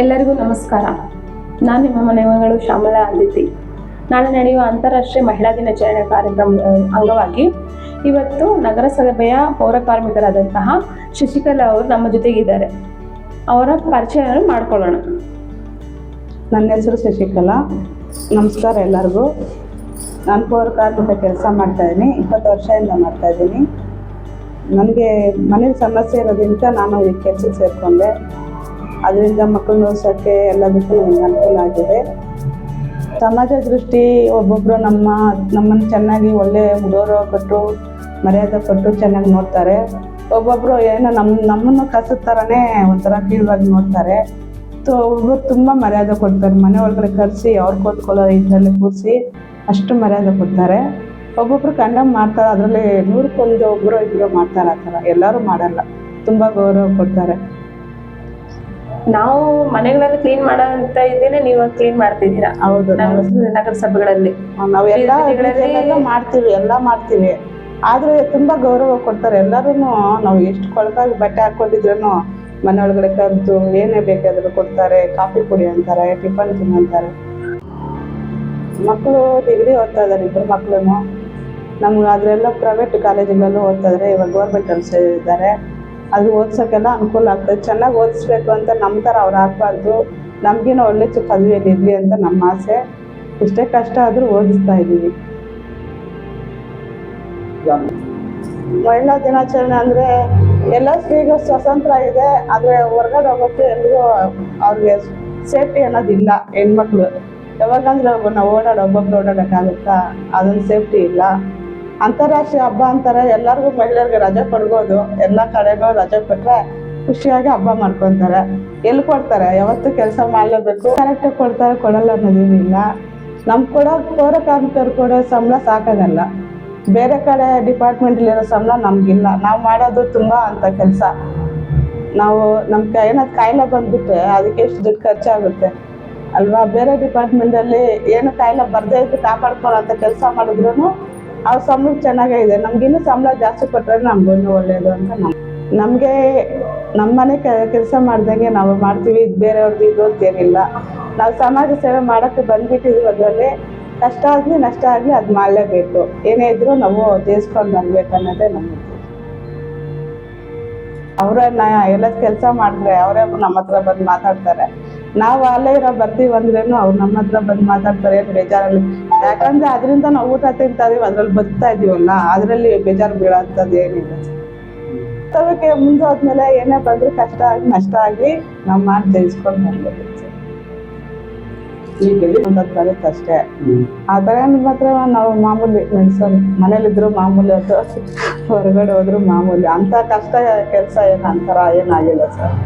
ಎಲ್ಲರಿಗೂ ನಮಸ್ಕಾರ. ನಾನು ನಿಮ್ಮ ಮನೆ ಮಗಳು ಶ್ಯಾಮಲಾ ಅಂದಿತಿ ನಾಳೆ ನಡೆಯುವ ಅಂತಾರಾಷ್ಟ್ರೀಯ ಮಹಿಳಾ ದಿನಾಚರಣೆ ಕಾರ್ಯಕ್ರಮ ಅಂಗವಾಗಿ ಇವತ್ತು ನಗರಸಭೆಯ ಪೌರ ಕಾರ್ಮಿಕರಾದಂತಹ ಶಶಿಕಲಾ ಅವರು ನಮ್ಮ ಜೊತೆಗಿದ್ದಾರೆ. ಅವರ ಪರಿಚಯವನ್ನು ಮಾಡ್ಕೊಳ್ಳೋಣ. ನನ್ನ ಹೆಸರು ಶಶಿಕಲಾ. ನಮಸ್ಕಾರ ಎಲ್ಲರಿಗೂ. ನಾನು ಪೌರ ಕಾರ್ಮಿಕ ಕೆಲಸ ಮಾಡ್ತಾಯಿದ್ದೀನಿ ಇಪ್ಪತ್ತು ವರ್ಷದಿಂದ ಮಾಡ್ತಾಯಿದ್ದೀನಿ ನನಗೆ ಮನೇಲಿ ಸಮಸ್ಯೆ ಇರೋದ್ರಿಂದ ನಾನು ಈ ಕೆಲಸಕ್ಕೆ ಸೇರಿಕೊಂಡೆ. ಅದರಿಂದ ಮಕ್ಕಳನ್ನ ಓದಿಸೋಕ್ಕೆ ಎಲ್ಲದಕ್ಕೂ ನಮಗೆ ಅನುಕೂಲ ಆಗಿದೆ. ಸಮಾಜ ದೃಷ್ಟಿ ಒಬ್ಬೊಬ್ಬರು ನಮ್ಮ, ನಮ್ಮನ್ನು ಚೆನ್ನಾಗಿ ಒಳ್ಳೆ ಗೌರವ ಕೊಟ್ಟು ಮರ್ಯಾದೆ ಕೊಟ್ಟು ಚೆನ್ನಾಗಿ ನೋಡ್ತಾರೆ. ಒಬ್ಬೊಬ್ಬರು ಏನೋ ನಮ್ಮ ನಮ್ಮನ್ನು ಕಸದ ಥರನೇ ಒಂಥರ ಕೀಳವಾಗಿ ನೋಡ್ತಾರೆ. ಸೊ ಒಬ್ಬರು ತುಂಬ ಮರ್ಯಾದೆ ಕೊಡ್ತಾರೆ. ಮನೆ ಒಳಗಡೆ ಕರೆಸಿ, ಅವ್ರು ಕೂತ್ಕೊಳ್ಳೋ ಇದರಲ್ಲಿ ಕೂರಿಸಿ ಅಷ್ಟು ಮರ್ಯಾದೆ ಕೊಡ್ತಾರೆ. ಒಬ್ಬೊಬ್ರು ಕಂಡಮ್ ಮಾಡ್ತಾರೆ, ಅದರಲ್ಲಿ ನೂರಕ್ಕೊಂದು ಒಬ್ಬರು ಇಬ್ಬರು ಮಾಡ್ತಾರೆ ಆ ಥರ. ಎಲ್ಲರೂ ಮಾಡಲ್ಲ. ತುಂಬ ಗೌರವ ಕೊಡ್ತಾರೆ. ನಾವು ಮನೆಗಳಲ್ಲಿ ಕ್ಲೀನ್ ಮಾಡಂತ ಇದ್ದೇನೆ ನೀವು ಕ್ಲೀನ್ ಮಾಡ್ತಿದ್ದೀರಾ? ಹೌದು ನಗರಸಭೆಗಳಲ್ಲಿ. ನಾವು ಎಲ್ಲ ಮಾಡ್ತೀವಿ ಎಲ್ಲ ಮಾಡ್ತೀವಿ. ಆದ್ರೆ ತುಂಬಾ ಗೌರವ ಕೊಡ್ತಾರೆ. ಎಲ್ಲರೂ ನಾವು ಎಷ್ಟು ಕೊಳಕಾಗಿ ಬಟ್ಟೆ ಹಾಕೊಂಡಿದ್ರು ಮನೆ ಒಳಗಡೆ ಕರೆದು ಏನೇ ಬೇಕಾದ್ರೂ ಕೊಡ್ತಾರೆ. ಕಾಫಿ ಪುಡಿ ಅಂತಾರೆ ಟಿಫನ್ ತಿನ್ನಂತಾರೆ ಮಕ್ಕಳು ಡಿಗ್ರಿ ಓದ್ತಾ ಇದ್ದಾರೆ ಇಬ್ಬರು ಮಕ್ಕಳು ನಮ್ಗೆ ಅದರೆಲ್ಲ ಪ್ರೈವೇಟ್ ಕಾಲೇಜುಗಳಲ್ಲೂ ಓದ್ತಾ ಇದ್ದಾರೆ ಇವಾಗ ಗೌರ್ಮೆಂಟಲ್ಲಿ ಸೇರಿದ್ದಾರೆ. ಅದು ಓದ್ಸೋಕ್ಕೆಲ್ಲ ಅನುಕೂಲ ಆಗ್ತದೆ. ಚೆನ್ನಾಗಿ ಓದಿಸ್ಬೇಕು ಅಂತ ನಮ್ಮ ಥರ ಅವ್ರು ಆಗ್ಬಾರ್ದು. ನಮಗೇನೋ ಒಳ್ಳೆ ಪದವಿಯಲ್ಲಿ ಇರಲಿ ಅಂತ ನಮ್ಮ ಆಸೆ. ಎಷ್ಟೇ ಕಷ್ಟ ಆದರೂ ಓದಿಸ್ತಾ ಇದ್ದೀವಿ. ಮಹಿಳಾ ದಿನಾಚರಣೆ ಅಂದರೆ ಎಲ್ಲ ಸ್ತ್ರೀಗೂ ಸ್ವತಂತ್ರ ಇದೆ. ಆದರೆ ಹೊರಗಡೆ ಹೋಗೋಕ್ಕೆ ಎಲ್ರಿಗೂ ಅವ್ರಿಗೆ ಸೇಫ್ಟಿ ಅನ್ನೋದಿಲ್ಲ ಹೆಣ್ಮಕ್ಳು. ಯಾವಾಗಂದ್ರೆ ನಾವು ಓಡಾಡೋ ಒಬ್ಬೊಬ್ರು ಓಡಾಡೋಕ್ಕಾಗುತ್ತಾ? ಅದೊಂದು ಸೇಫ್ಟಿ ಇಲ್ಲ. ಅಂತಾರಾಷ್ಟ್ರೀಯ ಹಬ್ಬ ಅಂತಾರೆ, ಎಲ್ಲರಿಗೂ ಮಹಿಳೆಯರಿಗೆ ರಜೆ ಕೊಡ್ಬೋದು. ಎಲ್ಲ ಕಡೆಗೂ ರಜೆ ಕೊಟ್ರೆ ಖುಷಿಯಾಗಿ ಹಬ್ಬ ಮಾಡ್ಕೊತಾರೆ. ಎಲ್ಲಿ ಕೊಡ್ತಾರೆ? ಯಾವತ್ತೂ ಕೆಲಸ ಮಾಡಲೇಬೇಕು. ಕರೆಕ್ಟಾಗಿ ಕೊಡ್ತಾರೆ, ಕೊಡಲ್ಲ ಅನ್ನೋದೇನಿಲ್ಲ ನಮ್ಮ ಕೊಡೋ ಪೌರ ಕಾರ್ಮಿಕರು ಕೊಡೋ ಸಂಬಳ ಸಾಕಾಗಲ್ಲ. ಬೇರೆ ಕಡೆ ಡಿಪಾರ್ಟ್ಮೆಂಟಲ್ಲಿರೋ ಸಂಬಳ ನಮಗಿಲ್ಲ. ನಾವು ಮಾಡೋದು ತುಂಬ ಅಂತ ಕೆಲಸ. ನಾವು ನಮ್ಮ ಏನಾದ್ರು ಕಾಯಿಲೆ ಬಂದುಬಿಟ್ರೆ ಅದಕ್ಕೆ ಎಷ್ಟು ದುಡ್ಡು ಖರ್ಚಾಗುತ್ತೆ. ಅಲ್ವಾ? ಬೇರೆ ಡಿಪಾರ್ಟ್ಮೆಂಟಲ್ಲಿ ಏನು ಕಾಯಿಲೆ ಬರದೇ ಇದ್ದು ಕಾಪಾಡ್ಕೊಳ್ಳೋ ಅಂತ ಕೆಲಸ ಮಾಡಿದ್ರು ಅವ್ರ ಸಂಬಳ ಚೆನ್ನಾಗೇ ಇದೆ. ನಮ್ಗಿನ್ನೂ ಸಂಬಳ ಜಾಸ್ತಿ ಕೊಟ್ಟರೆ ನಮ್ಗೂ ಒಳ್ಳೇದು ಅಂತ ನಮಗೆ ನಮಗೆ ನಮ್ಮನೆ ಕೆಲಸ ಮಾಡ್ದಂಗೆ ನಾವು ಮಾಡ್ತೀವಿ. ಇದು ಬೇರೆಯವ್ರದ್ದು ಇದು ಅಂತೇನಿಲ್ಲ ನಾವು ಸಮಾಜ ಸೇವೆ ಮಾಡೋಕ್ಕೆ ಬಂದ್ಬಿಟ್ಟಿದ್ವಿ ಅದರಲ್ಲಿ ಕಷ್ಟ ಆಗಲಿ ನಷ್ಟ ಆಗಲಿ ಅದು ಮಾಡಲೇಬೇಕು. ಏನೇ ಇದ್ರೂ ನಾವು ಜಯಿಸ್ಕೊಂಡು ಬರಬೇಕನ್ನೋದೇ ನಮ್ಮ ಉದ್ದೇಶ. ನಾ ಎಲ್ಲ ಕೆಲಸ ಮಾಡಿದ್ರೆ ಅವರೇ ನಮ್ಮ ಹತ್ರ ಬಂದು ಮಾತಾಡ್ತಾರೆ. ನಾವು ಅಲ್ಲೇ ಇರೋ ಬರ್ತೀವಿ ಅಂದ್ರೇನು ಅವ್ರು ನಮ್ಮ ಹತ್ರ ಬಂದು ಮಾತಾಡ್ತಾರೆ, ಏನು ಬೇಜಾರಲ್ಲಿ. ಯಾಕಂದ್ರೆ ಅದರಿಂದ ನಾವು ಊಟ ತಿಂತಾ ಇದೀವಿ, ಅದ್ರಲ್ಲಿ ಬದುಕ್ತಾ ಇದೀವಲ್ಲ, ಅದರಲ್ಲಿ ಬೇಜಾರು ಬೀಳೋಂಥದ್ದು ವಾಸ್ತವಕ್ಕೆ ಮುಂದೆ ಹೋದ್ಮೇಲೆ ಏನೇ ಬಂದ್ರು ಕಷ್ಟ ಆಗಿ, ನಷ್ಟ ಆಗಿ ನಾವು ಮಾಡಿ ಜಯಿಸ್ಕೊಂಡು ಬರ್ಬೇಕು ಒಂದೊಂದು ಬರುತ್ತೆ ಅಷ್ಟೇ. ಆ ಥರ ಮಾತ್ರ ನಾವು ಮಾಮೂಲಿ ಮೆಡ್ಸನ್ ಮನೇಲಿದ್ರು ಮಾಮೂಲಿ ಅಥವಾ ಹೊರಗಡೆ ಹೋದ್ರು ಮಾಮೂಲಿ ಅಂತ ಕಷ್ಟ ಕೆಲಸ ಏನು ಅಂತರ ಏನಾಗಿಲ್ಲ ಸರ್.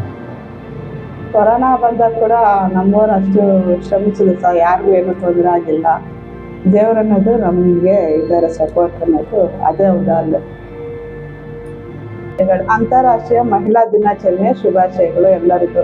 ಕೊರೋನಾ ಬಂದಾಗ ಕೂಡ ನಮ್ಮವ್ರು ಅಷ್ಟು ಶ್ರಮಿಸಿದ್ರು ಸರ್ ಯಾರಿಗೂ ಏನೂ ತೊಂದರೆ ಆಗಿಲ್ಲ. ದೇವರನ್ನೋದು ನಮಗೆ ಇದ್ದಾರೆ ಸಪೋರ್ಟ್ ಅನ್ನೋದು ಅದೇ ಉದಾಹರಣೆ. ಅಂತಾರಾಷ್ಟ್ರೀಯ ಮಹಿಳಾ ದಿನಾಚರಣೆಯ ಶುಭಾಶಯಗಳು ಎಲ್ಲರಿಗೂ.